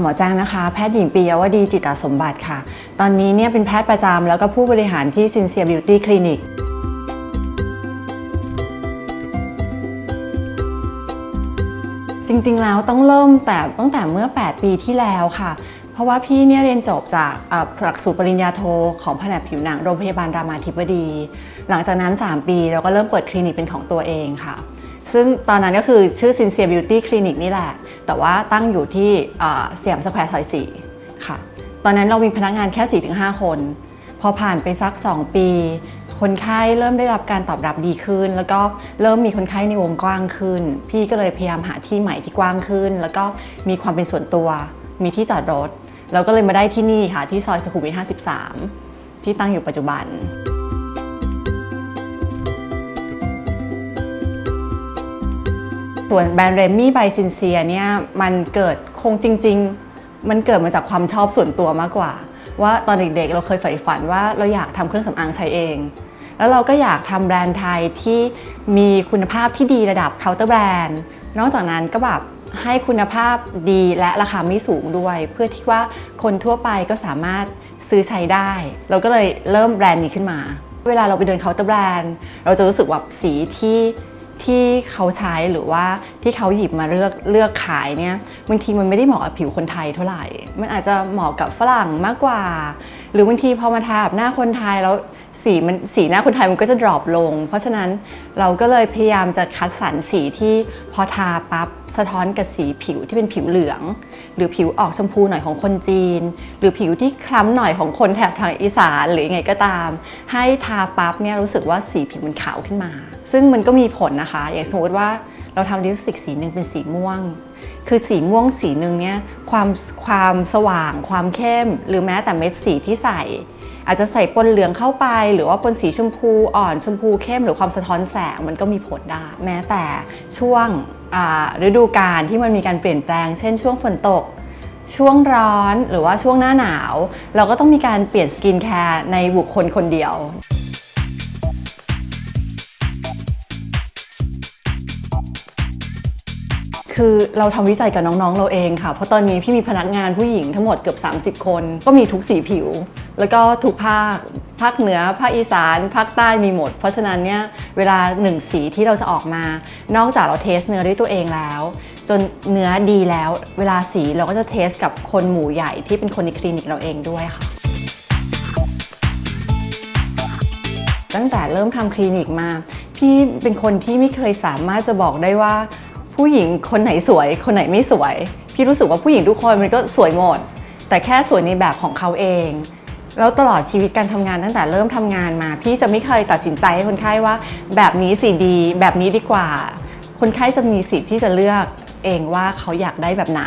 หมอแจ้งนะคะ แพทย์หญิงปียวดีจิตตสมบัติค่ะ ตอนนี้เนี่ยเป็นแพทย์ประจำแล้วก็ผู้บริหารที่ Sincere Beauty Clinic จริงๆ แล้วต้องเริ่มแต่ตั้งแต่เมื่อ 8 ปีที่แล้วค่ะ เพราะว่าพี่เนี่ยเรียนจบจากอ่าหลักสูตรปริญญาโทของแผนกผิวหนังโรงพยาบาลรามาธิบดี หลังจากนั้น 3 ปีเราก็เริ่มเปิดคลินิกเป็นของตัวเองค่ะ ซึ่งตอนนั้นก็คือชื่อ Sincere Beauty Clinic นี่แหละ แต่ว่าตั้งอยู่ที่อ่าสยามสแควร์ซอย4ค่ะ ตอนนั้นเรามีพนักงานแค่ 4-5 คน พอผ่านไปสัก 2 ปี คนไข้เริ่มได้รับการตอบรับดีขึ้น แล้วก็เริ่มมีคนไข้ในวงกว้างขึ้น พี่ก็เลยพยายามหาที่ใหม่ที่กว้างขึ้น แล้วก็มีความเป็นส่วนตัว มีที่จอดรถ เราก็เลยมาได้ที่นี่ค่ะที่ซอยสุขุมวิท 53 ที่ตั้งอยู่ปัจจุบัน ส่วนแบรนด์เรมี่ไบซินเซียเนี่ยมันเกิดคงจริง ๆ มันเกิดมาจากความชอบส่วนตัวมากกว่า ว่าตอนเด็กๆเราเคยใฝ่ฝันว่าเราอยากทำเครื่องสำอางใช้เอง แล้วเราก็อยากทำแบรนด์ไทยที่มีคุณภาพที่ดีระดับเคาน์เตอร์แบรนด์นอกจากนั้นก็แบบให้คุณภาพดีและราคาไม่สูงด้วย เพื่อที่ว่าคนทั่วไปก็สามารถซื้อใช้ได้ เราก็เลยเริ่มแบรนด์นี้ขึ้นมา เวลาเราไปเดินเคาน์เตอร์แบรนด์ เราจะรู้สึกว่าสีที่ ที่เขาใช้หรือว่าที่เขาหยิบมาเลือกเลือกขายเนี่ยบางทีมันไม่ได้เหมาะกับผิวคนไทยเท่าไหร่ มันอาจจะเหมาะกับฝรั่งมากกว่า หรือบางทีพอมาทาแบบหน้าคนไทยแล้ว สีมันสีหน้าคนไทยมันก็จะดรอปลง เพราะฉะนั้นเราก็เลยพยายามจะคัดสรรสีที่พอทาปั๊บสะท้อนกับสีผิวที่เป็นผิวเหลือง หรือผิวออกชมพูหน่อยของคนจีน หรือผิวที่คล้ำหน่อยของคนแถบทางอีสานหรือยังไงก็ตาม ให้ทาปั๊บเนี่ยรู้สึกว่าสีผิวมันขาวขึ้นมา ซึ่งมันก็มีผลนะคะ อย่างสมมติว่าเราทำลิปสติกสีหนึ่งเป็นสีม่วง คือสีม่วงสีหนึ่งเนี่ยความความสว่าง ความเข้ม หรือแม้แต่เม็ดสีที่ใส่ อาจจะใส่ปนเหลืองเข้าไป หรือว่าปนสีชมพูอ่อนชมพูเข้มหรือความสะท้อนแสงมันก็มีผลได้ แม้แต่ช่วงฤดูกาลที่มันมีการเปลี่ยนแปลง เช่นช่วงฝนตก ช่วงร้อนหรือว่าช่วงหน้าหนาว เราก็ต้องมีการเปลี่ยนสกินแคร์ในบุคคลคนเดียวคือเราทำวิจัยกับน้องๆเราเองค่ะ เพราะตอนนี้พี่มีพนักงานผู้หญิงทั้งหมดเกือบ 30 คน ก็มีทุกสีผิว แล้วก็ทุกภาค ภาคเหนือ ภาคอีสาน ภาคใต้มีหมด เพราะฉะนั้นเนี่ยเวลาหนึ่งสีที่เราจะออกมา นอกจากเราเทสเนื้อด้วยตัวเองแล้ว จนเนื้อดีแล้ว เวลาสีเราก็จะเทสกับคนหมู่ใหญ่ที่เป็นคนในคลินิกเราเองด้วยค่ะ ตั้งแต่เริ่มทำคลินิกมา พี่เป็นคนที่ไม่เคยสามารถจะบอกได้ว่า ผู้หญิงคนไหนสวย คนไหนไม่สวย พี่รู้สึกว่าผู้หญิงทุกคนมันก็สวยหมด แต่แค่สวยในแบบของเขาเอง แล้วตลอดชีวิตการทำงานตั้งแต่เริ่มทำงานมา พี่จะไม่เคยตัดสินใจให้คนไข้ว่า แบบนี้สิดี แบบนี้ดีกว่า คนไข้จะมีสิทธิ์ที่จะเลือกเองว่าเขาอยากได้แบบไหน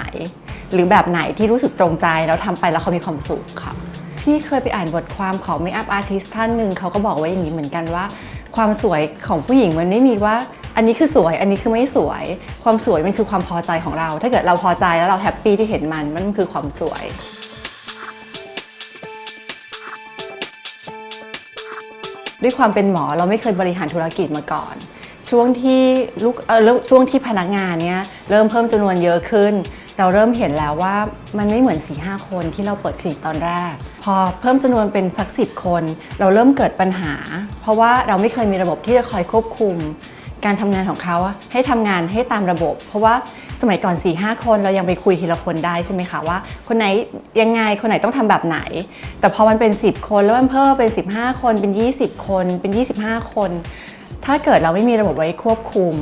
หรือแบบไหนที่รู้สึกตรงใจแล้วทำไปแล้วเขามีความสุขค่ะพี่เคยไปอ่านบทความของเมคอัพอาร์ติสท่านหนึ่งเขาก็บอกไว้อย่างนี้เหมือนกันว่า ความสวยของผู้หญิงมันไม่มีว่าอันนี้คือสวย อันนี้คือไม่สวย ความสวยมันคือความพอใจของเรา ถ้าเกิดเราพอใจแล้วเราแฮปปี้ที่เห็นมัน มันคือความสวย ด้วยความเป็นหมอเราไม่เคยบริหารธุรกิจมาก่อน ช่วงที่ลูกเออช่วงที่พนักงานเนี้ยเริ่มเพิ่มจำนวนเยอะขึ้น เราเริ่มเห็นแล้วว่ามันไม่เหมือน4ีหคนที่เราเปิดคลินิกตอนแรก พอเพิ่มจำนวนเป็นสักสิบคน เราเริ่มเกิดปัญหา เพราะว่าเราไม่เคยมีระบบที่จะคอยควบคุม การทำงานของเขาให้ทำงานให้ตามระบบ เพราะว่า สมัยก่อน4ีหคนเรายังไปคุยทีละคนได้ใช่ไหมคะว่า คนไหนยังไงคนไหนต้องทำแบบไหน แต่พอมันเป็น 10 คนแล้วมันเพิ่มเป็น 15 คนเป็น 20 คน เป็น 25 คน ถ้าเกิดเราไม่มีระบบไว้ควบคุม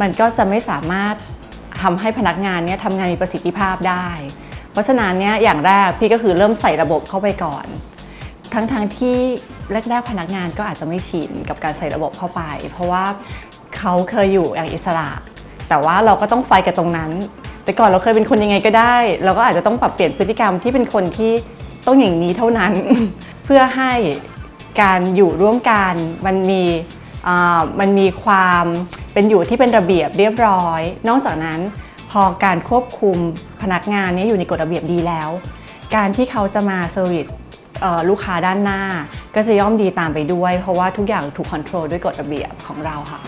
มันก็จะไม่สามารถทำให้พนักงานเนี่ยทำงานมีประสิทธิภาพได้ เพราะฉะนั้นเนี่ยอย่างแรกพี่ก็คือเริ่มใส่ระบบเข้าไปก่อน ทั้งๆทที่แรกๆพนักงานก็อาจจะไม่ชินกับการใส่ระบบเข้าไป เพราะว่าเขาเคยอยู่อย่างอิสระ แต่ว่าเราก็ต้องไฟกับตรงนั้น แต่ก่อนเราเคยเป็นคนยังไงก็ได้ เราก็อาจจะต้องปรับเปลี่ยนพฤติกรรมที่เป็นคนที่ต้องอย่างนี้เท่านั้น เพื่อให้การอยู่ร่วมกันมันมีมันมีความเป็นอยู่ที่เป็นระเบียบเรียบร้อย นอกจากนั้นพอการควบคุมพนักงานนี้อยู่ในกฎระเบียบดีแล้ว การที่เขาจะมาเซอร์วิสลูกค้าด้านหน้า ก็จะย่อมดีตามไปด้วย เพราะว่าทุกอย่างถูกคอนโทรลด้วยกฎระเบียบของเราค่ะ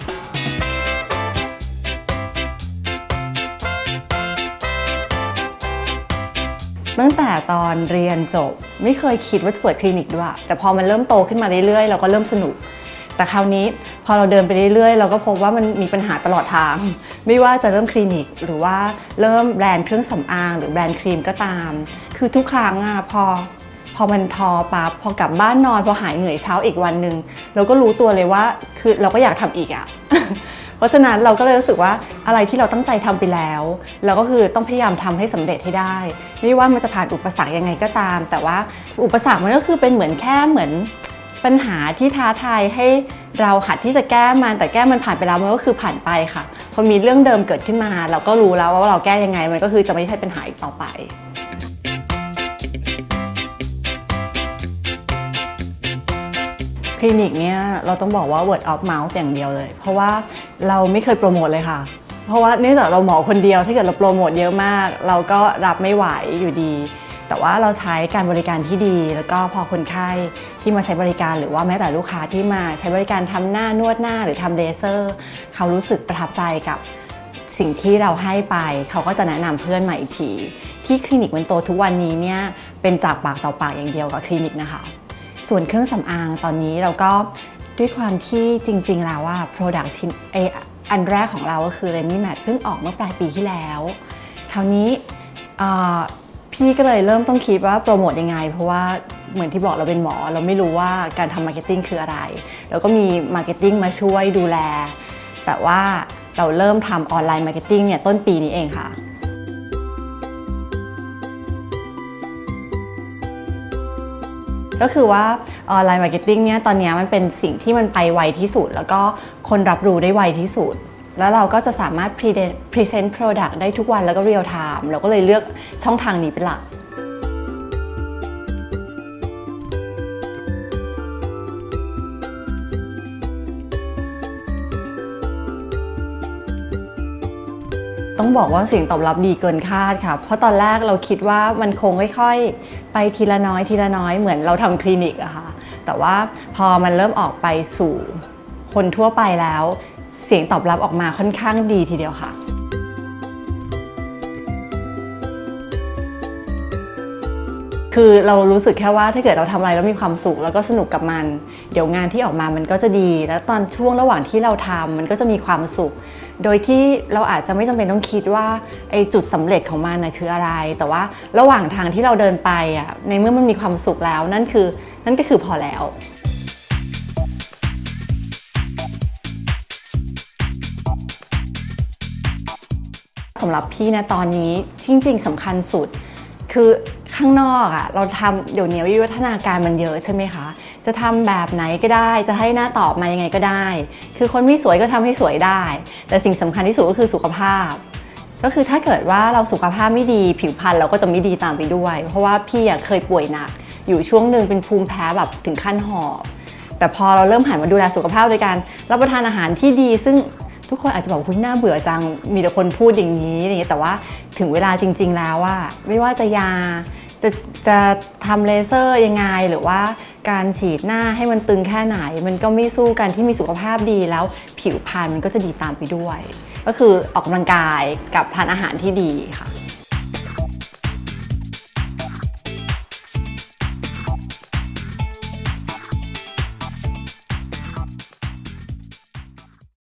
ตั้งแต่ตอนเรียนจบ ไม่เคยคิดว่าจะเปิดคลินิกด้วย แต่พอมันเริ่มโตขึ้นมาเรื่อยๆ เราก็เริ่มสนุก แต่คราวนี้พอเราเดินไปเรื่อยๆ เราก็พบว่ามันมีปัญหาตลอดทาง ไม่ว่าจะเริ่มคลินิก หรือว่าเริ่มแบรนด์เครื่องสำอาง หรือแบรนด์ครีมก็ตาม คือทุกครั้งอะพอพอมันทอปั๊บพอกลับบ้านนอนพอหายเหนื่อยเช้าอีกวันหนึ่งเราก็รู้ตัวเลยว่าคือเราก็อยากทำอีกอะ เพราะฉะนั้นเราก็เลยรู้สึกว่าอะไรที่เราตั้งใจทำไปแล้ว เราก็คือต้องพยายามทำให้สำเร็จให้ได้ ไม่ว่ามันจะผ่านอุปสรรคยังไงก็ตาม แต่ว่าอุปสรรคมันก็คือเป็นเหมือนแค่เหมือนปัญหาที่ท้าทายให้เราหัดที่จะแก้มันแต่แก้มันผ่านไปแล้วมันก็คือผ่านไปค่ะพอมีเรื่องเดิมเกิดขึ้นมา เราก็รู้แล้วว่าเราแก้ยังไงมันก็คือจะไม่ใช่ปัญหาอีกต่อไปคลินิกเนี่ยเราต้องบอกว่า word of mouth อย่างเดียวเลย เพราะว่า เราไม่เคยโปรโมทเลยค่ะ เพราะว่าเนื่องจากเราหมอคนเดียวถ้าเกิดเราโปรโมทเยอะมาก เราก็รับไม่ไหวอยู่ดี แต่ว่าเราใช้การบริการที่ดี แล้วก็พอคนไข้ที่มาใช้บริการหรือว่าแม้แต่ลูกค้าที่มาใช้บริการทำหน้านวดหน้าหรือทำเลเซอร์ เขารู้สึกประทับใจกับสิ่งที่เราให้ไป เขาก็จะแนะนำเพื่อนมาอีกทีที่คลินิกมันโตทุกวันนี้เนี่ยเป็นจากปากต่อปากอย่างเดียวกับคลินิกนะคะ ส่วนเครื่องสำอางตอนนี้เราก็ ด้วยความที่จริง ๆ แล้วว่า Product ชิ้นเออันแรกของเราก็คือ r e m y Matte เพิ่งออกเมื่อปลายปีที่แล้ว คราวนี้พี่ก็เลยเริ่มต้องคิดว่าโปรโมทยังไง เพราะว่าเหมือนที่บอกเราเป็นหมอ เราไม่รู้ว่าการทำมาร์เก็ตติ้งคืออะไร แล้วก็มีมาร์เก็ตติ้งมาช่วยดูแล แต่ว่าเราเริ่มทำออนไลน์มาร์เก็ตติ้งเนี่ยต้นปีนี้เองค่ะ ก็คือว่าออนไลน์มาร์เก็ตติ้งเนี่ยตอนนี้มันเป็นสิ่งที่มันไปไวที่สุด แล้วก็คนรับรู้ได้ไวที่สุด แล้วเราก็จะสามารถพรีเซนต์โปรดักต์ได้ทุกวันแล้วก็เรียลไทม์เราก็เลยเลือกช่องทางนี้เป็นหลัก ต้องบอกว่าเสียงตอบรับดีเกินคาดค่ะ เพราะตอนแรกเราคิดว่ามันคงค่อยๆ ไปทีละน้อยทีละน้อยเหมือนเราทำคลินิกอะค่ะ แต่ว่าพอมันเริ่มออกไปสู่คนทั่วไปแล้ว เสียงตอบรับออกมาค่อนข้างดีทีเดียวค่ะคือเรารู้สึกแค่ว่าถ้าเกิดเราทำอะไรแล้วมีความสุขแล้วก็สนุกกับมัน เดี๋ยวงานที่ออกมามันก็จะดี แล้วตอนช่วงระหว่างที่เราทำมันก็จะมีความสุข โดยที่เราอาจจะไม่จำเป็นต้องคิดว่าไอ้จุดสำเร็จของมันนะคืออะไร แต่ว่าระหว่างทางที่เราเดินไปอะในเมื่อมันมีความสุขแล้วนั่นคือนั่นก็คือพอแล้วสำหรับพี่นะตอนนี้จริงๆสำคัญสุด คือข้างนอกอะเราทำเดี๋ยวนี้วิวัฒนาการมันเยอะใช่ไหมคะ จะทำแบบไหนก็ได้ จะให้หน้าตอบมายังไงก็ได้ คือคนไม่สวยก็ทำให้สวยได้ แต่สิ่งสำคัญที่สุดก็คือสุขภาพ ก็คือถ้าเกิดว่าเราสุขภาพไม่ดี ผิวพรรณเราก็จะไม่ดีตามไปด้วย เพราะว่าพี่เคยป่วยหนัก อยู่ช่วงหนึ่งเป็นภูมิแพ้แบบถึงขั้นหอบแต่พอเราเริ่มหันมาดูแลสุขภาพโดยการรับประทานอาหารที่ดี ซึ่งทุกคนอาจจะบอกคุณน่าเบื่อจังมีแต่คนพูดอย่างนี้อย่างนี้แต่ว่าถึงเวลาจริง ๆ แล้วว่าไม่ว่าจะยา จะจะทำเลเซอร์ยังไงหรือว่าการฉีดหน้าให้มันตึงแค่ไหน มันก็ไม่สู้กันที่มีสุขภาพดีแล้วผิวพรรณมันก็จะดีตามไปด้วย ก็คือออกกำลังกายกับทานอาหารที่ดีค่ะ